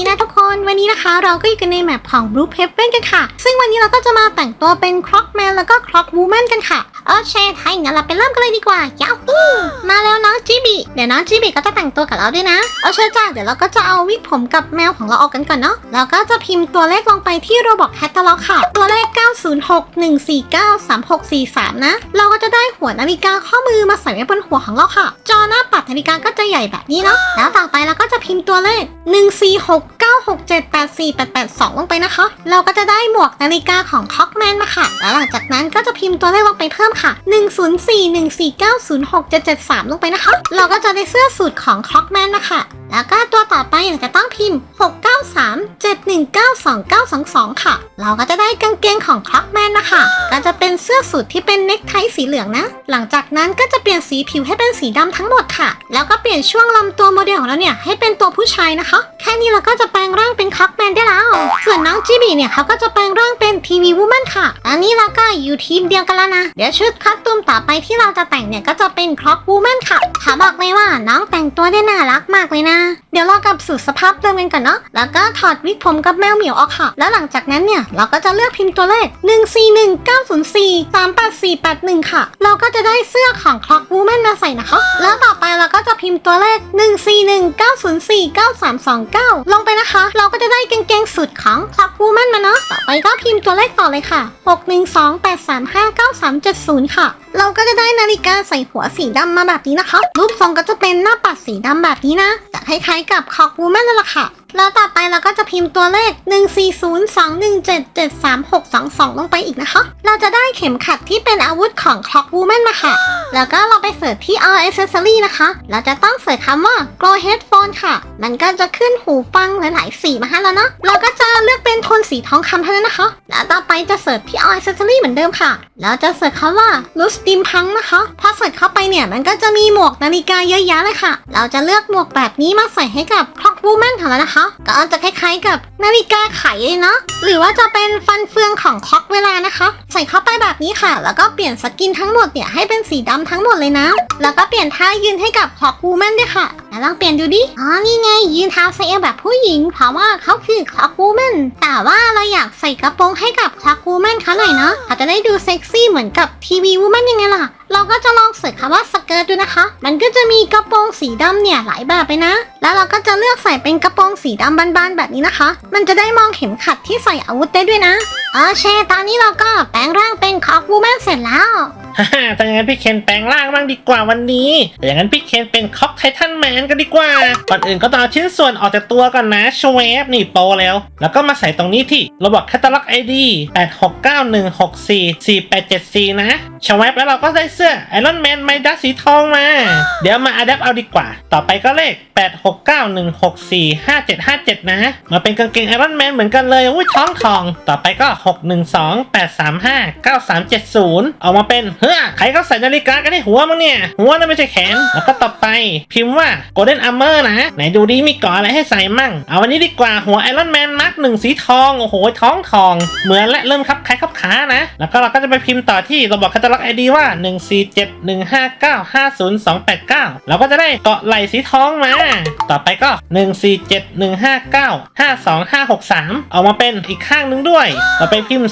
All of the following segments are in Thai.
ดีนะทุกคนวันนี้นะคะเราก็อยู่กันในแมปของ Blue p a v e n กันค่ะ ซึ่งวันนี้เราก็จะมาแต่งตัวเป็น Croc-Man แล้วก็ Croc-Woman กันค่ะ โอเคถ้าอย่างนั้นเราไปเริ่มกันเลยดีกว่ายาฮูมาแล้วน้องจิบิเดี๋ยวน้องจิบิก็จะแต่งตัวกับเราด้วยนะโอเคจ้าเดี๋ยวเราก็จะเอาวิกผมกับแมวของเราออกกันก่อนเนาะแล้วก็จะพิมพ์ตัวเลขลงไปที่ Robot Catalog ค่ะ ตัวเลข 906-149-3643 นะ เราก็จะได้หัวนาฬิกาข้อมือมาใส่ไว้บนหัวของเราค่ะ จอหน้าปัดนาฬิกาก็จะใหญ่แบบนี้เนาะแล้วต่อไปเราก็จะพิมพ์ตัวเลข 14696784882 ลงไปนะคะ เราก็จะได้หมวกนาฬิกาของคอกแมนมาค่ะแล้วหลังจากนั้นก็จะพิมพ์ตัวเลขลงไปเพิ่มค่ะ 10414906773 ลงไปนะคะ เราก็จะได้เสื้อสูทของคล็อกแมนมาค่ะแล้วก็ตัวต่อไปเราจะต้องพิมพ์ 693-719-2922 ค่ะ เราก็จะได้กางเกงของคล็อกแมนนะคะ ก็จะเป็นเสื้อสูทที่เป็นเน็กไทสีเหลืองนะ หลังจากนั้นก็จะเปลี่ยนสีผิวให้เป็นสีดำทั้งหมดค่ะ แล้วก็เปลี่ยนช่วงลำตัวโมเดลของเราเนี่ยให้เป็นตัวผู้ชายนะคะ แค่นี้เราก็จะแปลงร่างเป็นคล็อกแมนได้แล้ว ส่วนน้องจิบีเนี่ยเขาก็จะแปลงร่างเป็นทีวีว ค่ะ อันนี้เราก็อยู่ทีมเดียวกันแล้วนะ เดี๋ยวชุดคัสตูมต่อไปที่เราจะแต่งเนี่ยก็จะเป็นคล็อกวูแมนค่ะขอบอกเลยว่าน้องแต่งตัวได้น่ารักมากเลยนะ เดี๋ยวเรากลับสู่สภาพเดิมกันก่อนเนาะ แล้วก็ถอดวิกผมกับแมวเหมียวออกค่ะ แล้วหลังจากนั้นเนี่ยเราก็จะเลือกพิมพ์ตัวเลข 141904 38481 ค่ะ เราก็จะได้เสื้อของ Clock Woman มาใส่นะคะ แล้วต่อไปาก็จะพิมพ์ตัวเลข 141904 9329 ลงไปนะคะ เราก็จะได้กางเกงสุดของ Clock Woman มาเนาะ ต่อไปก็พิมพ์ตัวเลขต่อเลยค่ะ 612835970 ค่ะ เราก็จะได้นาฬิกาใส่หัวสีดำมาแบบนี้นะคะ รูปทรงก็จะเป็นหน้าปัดสีดำแบบนี้นะจะคล้ายๆกับคอกวูแมนนั่นแหละค่ะ แล้วต่อไปเราก็จะพิมพ์ตัวเลข 14021773622 ลงไปอีกนะคะ เราจะได้เข็มขัดที่เป็นอาวุธของ Clock Woman มาค่ะ แล้วก็เราไปเสิร์ชที่ All Accessory นะคะ เราจะต้องเสิร์ชคำว่า Glow Headphone ค่ะ มันก็จะขึ้นหูฟังหลายๆสีมาให้แล้วเนาะ เราก็จะเลือกเป็นโทนสีทองคำเท่านั้นนะคะ แล้วต่อไปจะเสิร์ชที่ All Accessory เหมือนเดิมค่ะแล้วจะเสิร์ชคำว่า l u s t e a m p u n k นะคะ พอเสิร์ชเข้าไปเนี่ย มันก็จะมีหมวกนาฬิกาเยอะแยะเลยค่ะ เราจะเลือกหมวกแบบนี้มาใส่ให้กับ Clock Woman ของเรานะคะก็จะคล้ายๆกับนาฬิกาไขเลยเนาะหรือว่าจะเป็นฟันเฟืองของคล็อกเวลานะคะ ใส่เข้าไปแบบนี้ค่ะ แล้วก็เปลี่ยนสกินทั้งหมดเนี่ยให้เป็นสีดำทั้งหมดเลยนะ แล้วก็เปลี่ยนท่ายืนให้กับคล็อกวูแมนด้วยค่ะแล้วลองเปลี่ยนดูดิ อ๋อ นี่ไง ยืนเท้าใส่เอวแบบผู้หญิง เพราะว่าเขาคือคล็อกวูแมนแต่ว่าเราอยากใส่กระโปรงให้กับคล็อกวูแมนเขาหน่อยเนาะเขาจะได้ดูเซ็กซี่เหมือนกับทีวีวูแมนยังไงล่ะ เราก็จะลองเสิร์ชคำว่าสเกิร์ตดูนะคะ มันก็จะมีกระโปรงสีดำเนี่ยหลายแบบไปนะ แล้วเราก็จะเลือกใส่เป็นกระโปรงสีดำบานๆแบบนี้นะคะ มันจะได้มองเข็มขัดที่ใส่อาวุธได้ด้วยนะโอเคตอนนี้เราก็แปลงร่างเป็นคอกวูแมนเสร็จแล้ว ฮ่าฮ่าถ้าอย่างนั้นพี่เคนแปลงร่างบ้างดีกว่าวันนี้แต่อย่างนั้นพี่เคนเป็นคอกไททันแมนกันดีกว่า ก่อนอื่นก็ต้องเอาชิ้นส่วนออกจากตัวก่อนนะชเวฟนี่โปรแล้ว แล้วก็มาใส่ตรงนี้ที่ระบบแคตตาล็อกไอดี8691644874นะชเวฟแล้วเราก็ได้สื้อไอรอนแมนไมดัสสีทองมา เดี๋ยวมาอัดแอปเอาดีกว่า ต่อไปก็เลข 8691645757 นะ มาเป็นกางเกงไอรอนแมนเหมือนกันเลยอุ้ยท้องทอง ต่อไปก็ 6128359 3 7 0 ออกมาเป็นเฮ้อใครเขาใส่นาฬิกากันที่หัวมั้งเนี่ย หัวนั่นไม่ใช่แขน แล้วก็ต่อไป พิมพ์ว่า Golden Armor นะ ไหนดูดิมีกาะอะไรให้ใส่มั่ง เอาวันนี้ดีกว่าหัวไอรอนแมนมาร์กหนึ่งสีทอง โอ้โหท้องทอง เหมือนและเริ่มคับคล้ายคับขานะ แล้วก็เราก็จะไปพิมพ์ต่อที่ระบบคาตาล็อกไอดีว่า14715950289เราก็จะได้เกาะไหลสีทองมา ต่อไปก็ 14715952563ออกมาเป็นอีกข้างหนึงด้วยต่อไปพิมพ์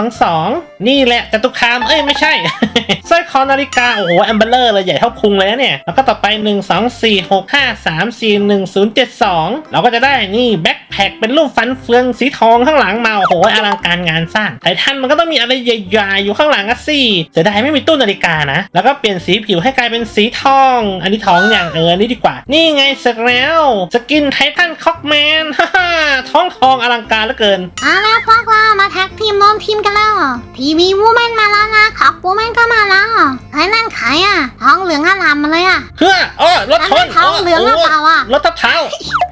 30380922นี่แหละจตุคาม เอ้ยไม่ใช่สร้อยคอนาฬิกา โอ้โหแอมเบลเลอร์เลยใหญ่เท่าพุงเลยนะเนี่ย แล้วก็ต่อไป 1 2 4 6 5 3 4 1 0 7 2 เราก็จะได้นี่แบ็ค แพ็คเป็นรูปฟันเฟืองสีทองข้างหลังมาโอ้โหอลังการงานสร้างไททันมันก็ต้องมีอะไรใหญ่ๆอยู่ข้างหลังอะสิเสียดายไม่มีตู้นาฬิกานะ แล้วก็เปลี่ยนสีผิวให้กลายเป็นสีทอง อันนี้ทองอย่างเอออันนี้ดีกว่า นี่ไงเสร็จแล้วสกินไททันคอกแมนฮ่าฮ่าท้องทองอลังการเหลือเกินเอาล่ะพวกเรามาแท็กทีมร่วมทีมกันแล้วทีวีวูแมนมาแล้วนะคอกวูแมนก็มาแล้วไอ้นั่นใครอะท้องเหลืองอลามมาเลยอะเพื่อเออรถชนแล้วไม่ท้องเหลืองหรือเปล่าอะรถทับเท้า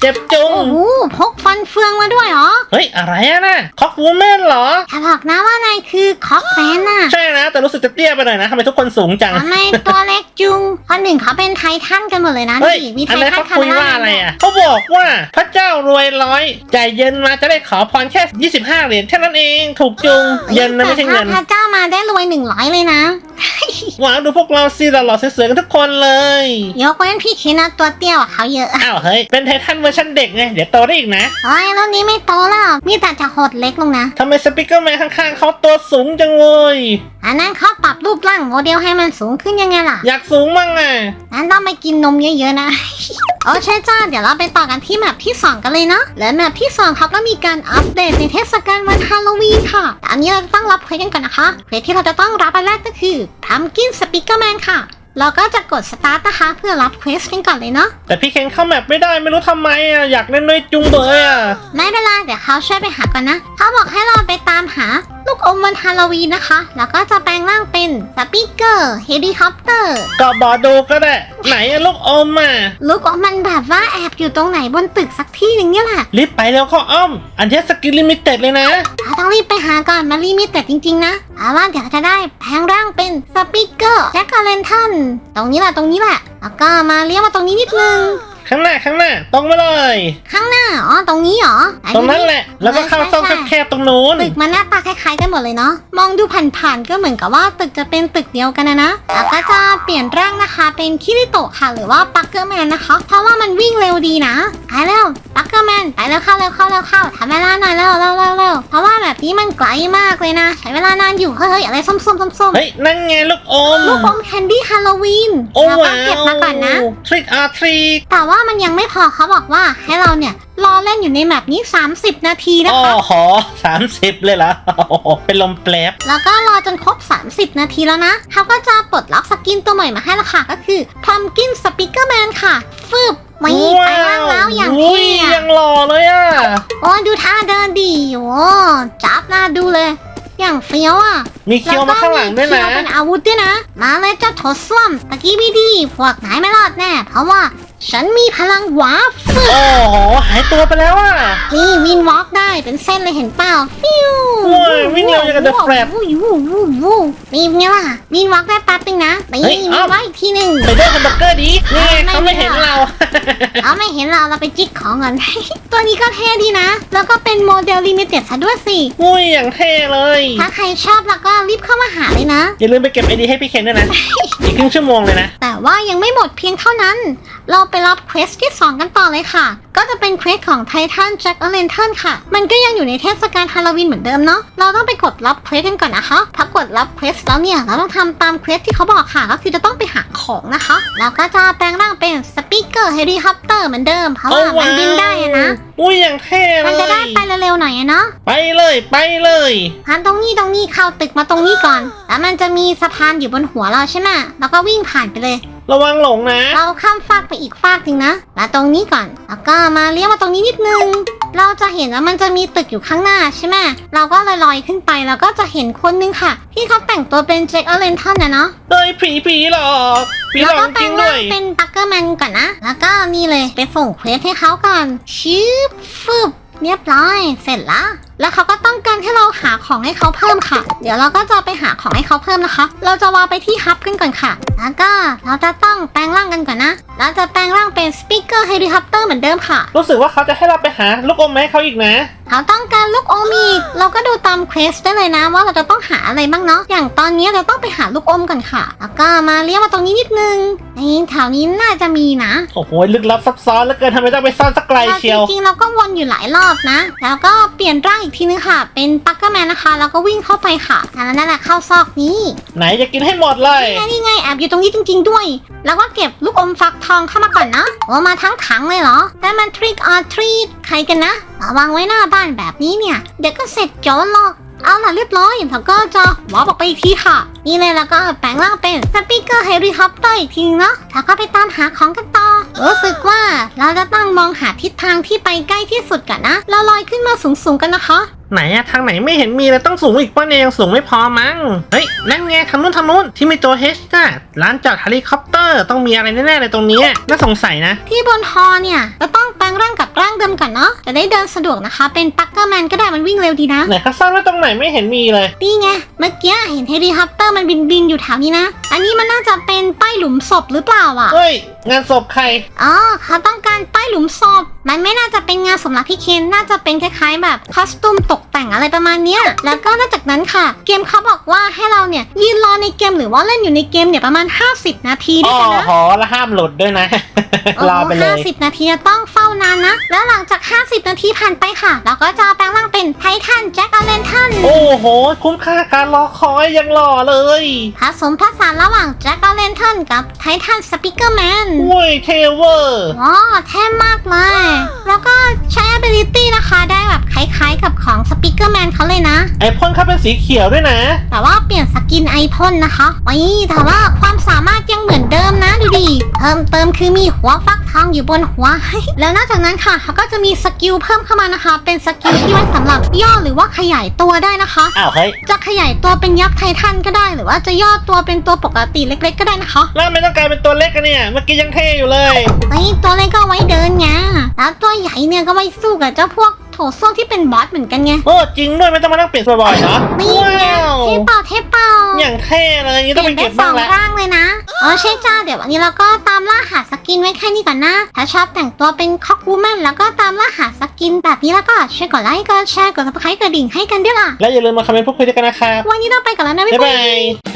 เจ็บจุงโอ้โหพกฟันเฟืองมาด้วยเหรอ เฮ้ย อะไรอะนะคอกวูแมนเหรออย่าบอกนะว่านายคือคอกแมนน่ะใช่นะ แต่รู้สึกจะเตี้ยไปหน่อยนะทำไมทุกคนสูงจัง ทำไมตัวเล็กจุงคนหนึ่งเขาเป็นไททันกันหมดเลยนะเฮ้ยนี่มีไทอันนั้นทันเขาคุยว่าอะไรอะเขาบอกว่าพระเจ้ารวยร้อยจ่ายเย็นมาจะได้ขอพรแค่ 25 เหรียญแค่นั้นเอง ถูกจุง เย็นนะไม่ใช่เงินแต่ถ้าพระเจ้ามาได้รวยหนึ่งร้อยเลยนะ ว้าวดูพวกเราสิหล่อๆสวยๆกันทุกคนเลย ยกเว้นพี่คิดนะตัวเตี้ยกว่าเขาเยอะอ้าวเฮ้ย เป็นไททันเวอร์ชันเด็กไง เดี๋ยวโตได้อีกนะโอ้ยรุ่นนี้ไม่โตแล้วมีแต่จะหดเล็กลงนะทำไมสปิเกอร์แมนข้างๆเขาตัวสูงจังเลยอันนั้นเขาปรับรูปร่างโมเดลให้มันสูงขึ้นยังไงล่ะ อยากสูงมั่งอะงั้นต้องไปกินนมเยอะๆนะ โอเคจ้า เดี๋ยวเราไปต่อกันที่แมปที่ 2 กันเลยเนาะ และแมปที่ 2 ครับก็มีการอัปเดตในเทศกาลวันฮาโลวีนค่ะ แต่อันนี้เราจะต้องรับเควสกันก่อนนะคะเควสที่เราจะต้องรับอันแรกก็คือ Pumpkin Speaker Man ค่ะ เราก็จะกด Start นะคะ เพื่อรับเควสกันก่อนเลยเนาะแต่พี่เคนเข้าแมปไม่ได้ไม่รู้ทำไมอะอยากเล่นด้วยจุงเบยอะไม่เป็นไรเดี๋ยวเขาช่วยไปหาก่อนนะเขาบอกให้เราไปตามหาลูกอมวันฮาโลวีนนะคะ แล้วก็จะแปลงร่างเป็นสปีกเกอร์เฮลิคอปเตอร์ ก็บอดูก็ได้ ไหนอะลูกอมอะลูกอมมันแบบว่าแอบอยู่ตรงไหนบนตึกสักที่หนึ่งเนี่ยแหละ รีบไปแล้วเข้าอ้อม อันเนี้ยสกินลิมิเต็ดเลยนะเรา ต้องรีบไปหาก่อนมารีมิเต็ดจริงๆนะเอาว่าเดี๋ยวจะได้แปลงร่างเป็นสปิเกอร์แจ็คกาเลนทันตรงนี้แหละตรงนี้แหละแล้วก็มาเลี้ยวมาตรงนี้นิดนึง ข้างหน้าข้างหน้า ตรงมาเลย ข้างหน้า อ๋อ ตรงนี้เหรอไตรงนั้นแหละ แล้วก็เข้าซอกแคบๆตรงนู้น ตึกมันหน้าตาคล้ายๆกันหมดเลยเนาะ มองดูผ่านๆก็เหมือนกับว่าตึกจะเป็นตึกเดียวกันนะนะแล้วก็จะเปลี่ยนร่างนะคะ เป็นคิริโตะค่ะ หรือว่าปักเกอร์แมนนะคะ เพราะว่ามันวิ่งเร็วดีนะ ไปเร็วปักเกอร์แมน ไปเร็วเข้าเร็วเข้าเร็วเข้าทำเวลาหน่อยเร็วเร็วเร็วเร็วเพราะว่าแบบนี้มันไกลมากเลยนะ ใช้เวลานานอยู่ เฮ้ยอะไรส้มๆส้มๆเฮ้ย นั่นไงลูกอมลูกอมแคนดี้ฮาโลวีนโอ้เราต้อว้างเก็บมาก่อนนะ ทริกอาทริก แต่ว่ามันยังไม่พอเขาบอกว่าให้เราเนี่ยรอเล่นอยู่ในแมปนี้ 30 นาทีนะอ๋อคะหอสามสิบเลยเหรอโอ้โหเป็นลมแปลบแล้วก็รอจนครบ 30 นาทีแล้วนะเขาก็จะปลดล็อกสกินตัวใหม่มาให้และค่ะ ก็คือ Pumpkin Speaker Man ค่ะ ฟืบไม่ไปล่างแล้วอย่างอุ้เท่ยอะ ยังหล่อเลยอะ โอ้ยดูท่าเดินดีโอ้จับหน้าดูเลย อย่างเฟี้ยวอะมีเคียวมาข้างหลังด้วยนะ แล้ก็มีเคียวเป็นอาวุธด้วยนะ มาเลยเจ้าโถส้วมตะกี้ไม่ดีพวกนายไม่รอดแน่ เพราะว่า ฉันมีพลังวาร์ปฟึบโอ้โหหายตัวไปแล้วอะนี่วินวอล์กได้เป็นเส้นเลยเห็นเปล่าฟิวโอ้ยวิ่งเร็วอย่างกับ The Flash วู้วู้วู้วู้นี่ไงล่ะวินวอล์กได้แป๊บนึงนะไปเฮ้ยวินอ้าววอล์กอีกทีหนึ่งไปด้วยแฮมเบอร์เกอร์ดีนี่ไงไม่เขาไม่เห็นไม่เราเอาไม่เห็นเราเราไปจิกของก่อนตัวนี้ก็เท่ดีนะ แล้วก็เป็นโมเดลลิมิเต็ดซะด้วยสิอุ้ยอย่างเท่เลย ถ้าใครชอบแล้วก็รีบเข้ามาหาเลยนะ อย่าลืมไปเก็บไอดีให้พี่เคนด้วยนะอีกครึ่งชั่วโมงเลยนะ แต่ว่ายังไม่หมดเพียงเท่านั้น เราไปรับเควสที่ 2 กันต่อเลยค่ะ ก็จะเป็นเควสของไททันแจ็คอเลนเทนค่ะ มันก็ยังอยู่ในเทศกาลฮาโลวีนเหมือนเดิมเนาะ เราต้องไปกดรับเควสกันก่อนนะคะถ้ากดรับเควสแล้วเนี่ย เราต้องทำตามเควสที่เขาบอกค่ะ ก็คือจะต้องไปหาของนะคะ แล้วก็จะแปลงร่างเป็นสปีกเกอร์เฮลิคอปเตอร์เหมือนเดิม เพราะว่ามันบินได้อะนะ อุ้ยอย่างเท่เลมันจะได้ยไปเร็วๆหน่อยอะเนาะ ไปเลยไปเลยผ่านตรงนี้ตรงนี้เข้าตึกมาตรงนี้ก่อน แล้วมันจะมีสะพานอยู่บนหัวเราใช่ไหมแล้วก็วิ่งผ่านไปเลย ระวังหลงนะ เราข้ามฟากไปอีกฟากหนึ่งนะแล้วตรงนี้ก่อน แล้วก็มาเลี้ยวมาตรงนี้นิดนึง เราจะเห็นว่ามันจะมีตึกอยู่ข้างหน้าใช่ไหมเราก็ลอยๆขึ้นไปแล้วก็จะเห็นคนนึงค่ะ ที่เขาแต่งตัวเป็นเจคเอเลนทันนะเนาะเฮ้ยผีผีหลอกผีหแล้วลอกก็แปลจริงงร่าด้วงยเป็นปักเกอร์แมนก่อนนะ แล้วก็นี่เลยไปส่งเควสให้เขาก่อนชืบฟึบเรียบร้อย เสร็จละ แล้วเขาก็ต้องการให้เราหาของให้เขาเพิ่มค่ะ เดี๋ยวเราก็จะไปหาของให้เขาเพิ่มนะคะ เราจะวางไปที่ฮับกันก่อนค่ะ แล้วก็เราจะต้องแปลงร่างกันก่อนนะเราจะแปลงร่างเป็นสปีกเกอร์เฮลิคอปเตอร์เหมือนเดิมค่ะ รู้สึกว่าเขาจะให้เราไปหาลูกอมมาให้เขาอีกนะ เขาต้องการลูกอมอีก เราก็ดูตามเควสได้เลยนะว่าเราจะต้องหาอะไรบ้างเนาะ อย่างตอนนี้เราต้องไปหาลูกอมก่อนค่ะ แล้วก็มาเลี้ยวมาตรงนี้นิดนึงนี่แถวนี้น่าจะมีนะ โอ้โหลึกลับซับซ้อนเหลือเกินทำไมต้องไปซ่อนสักไกลเชียว จริงๆเราก็วนอยู่หลายรอบนะ แล้วก็เปลี่ยนร่างอีกทีนึงค่ะ เป็นปักเกอร์แมนนะคะ แล้วก็วิ่งเข้าไปค่ะแล้วนั่นแหละเข้าซอกนี้ไหนจะกินให้หมดเลย นี่ไงนี่ไงแอบอยู่ตรงนี้จริง ๆ ด้วย แล้วก็เก็บลูกอมฟักทองเข้ามาก่อนนะโอ้มาทั้งถังเลยเหรอ แต่มันทริกออทรีใครกันนะมาวางไว้หน้าบ้านแบบนี้เนี่ย เดี๋ยวก็เสร็จโจรหรอก เอาล่ะเรียบร้อยแล้วก็จะวอลออกไปอีกทีค่ะ นี่เลยแล้วก็แปลงร่างเป็นสปีกเกอร์เฮลิคอปเตอร์อีกทีนึงเนาะแล้วก็ไปตามหาของกันต่อ รู้สึกว่าเราจะต้องมองหาทิศทางที่ไปใกล้ที่สุดกันนะ เราลอยขึ้นมาสูงๆกันนะคะ ไหนอะทางไหนไม่เห็นมีเลยต้องสูงอีกป่ะเนี่ยยังสูงไม่พอมั้ง เฮ้ยนั่นไงทางนู้นทางนู้นที่มีตัวเฮชน่ะร้านจอดเฮลิคอปเตอร์ต้องมีอะไรแน่ๆเลยตรงเนี้ยน่าสงสัยนะ ที่บนฮอเนี่ยเราต้องแปลงร่างกับร่างเดิมก่อนเนาะจะได้เดินสะดวกนะคะ เป็นปักเกอร์แมนก็ได้มันวิ่งเร็วดีนะไหนเขาซ่อนไว้ตรงไหนไม่เห็นมีเลย นี่ไงเมื่อกี้เห็นเฮลิคอปเตอร์มันบินบินๆอยู่แถวนี้นะ อันนี้มันน่าจะเป็นป้ายหลุมศ พหรือเปล่าอะ เฮ้ย งานศพใคร อ๋อเขาต้องการป้ายหลุมศพ มันไม่น่าจะเป็นงานสมรักพี่เคนน่าจะเป็นคล้ายๆ แบบคอสตูมตกแต่งอะไรประมาณเนี้ยแล้วก็นอกจากนั้นค่ะ เกมเขาบอกว่าให้เราเนี่ยยืนรอในเกมหรือว่าเล่นอยู่ในเกมเนี่ยประมาณ 50 นาทีด้อ๋วอยกันนะ หอแล้วห้ามหลุดด้วยนะ รอไปเลยห้าสิบนาทีจะต้องเฝ้านานนะ แล้วหลังจาก 50 นาทีผ่านไปค่ะ เราก็จะแปลงร่างเป็นไททันแจ็คอเลนทันโอ้โห คุ้มค่าการรอคอยยังหล่อเลยผสมผสานระหว่างแจ็คอเลนทันกับไททันสปิเกอร์แมนโว้ยเทเวอร์ ว้าแท่มากเลยแล้วก็ใช้ ability นะคะได้แบบคล้ายๆกับของสปิเกอร์แมนเขาเลยนะ ไอพ่นเขาเป็นสีเขียวด้วยนะ แต่ว่าเปลี่ยนสกินไอพ่นนะคะไว้แต่ว่าความสามารถ ยังเหมือนเดิมนะดูดิเพิ่มเติมคือมีหัวฟักทองอยู่บนหัวแล้วนอกจากนั้นค่ะเขาก็จะมีสกิลเพิ่มเข้ามานะคะ เป็นสกิลที่ไว้สำหรับย่อหรือว่าขยายตัวได้นะคะ อ้าวเฮ้ยจะขยายตัวเป็นยักษ์ไททันก็ได้ หรือว่าจะย่อตัวเป็นตัวปกติเล็ก ๆ ก็ได้นะคะแล้วทำไม่ต้องกลายเป็นตัวเล็กกันเนี่ย เมื่อกี้ยังเท่อยู่เลย ไอ้ตัวเล็กก็เอาไว้เดินไงแล้วตัวใหญ่เนี่ยก็ไว้สู้กับเจ้าพวกโถส้วมที่เป็นบอสเหมือนกันไงโอ้จริงด้วยไม่ต้องมานั่งเปลี่ยนบ่อยๆเนาะนี่ไงว้าวเทเป่าเทเป่าอย่างเท่เลยอย่างนี้เปต้องลี่ไปยนได้เก็บสบ้าองงแล้วร่างเลยนะ เออใช่จ้าเดี๋ยววันนี้เราก็ตามล่าหาสกินไว้แค่นี้ก่อนนะ ถ้าชอบแต่งตัวเป็นคอกวูแมนแล้วก็ตามล่าหาสกินแบบนี้แล้วก็ช่วยกดไลค์กดแชร์กดซับสไครต์กดดิ่งให้กันด้วยล่ะ และอย่าลืมมาคอมเมนต์พูดคุยด้วยกันนะครับวันนี้เราไปก่อนแล้วนะบ๊ายบ๊าย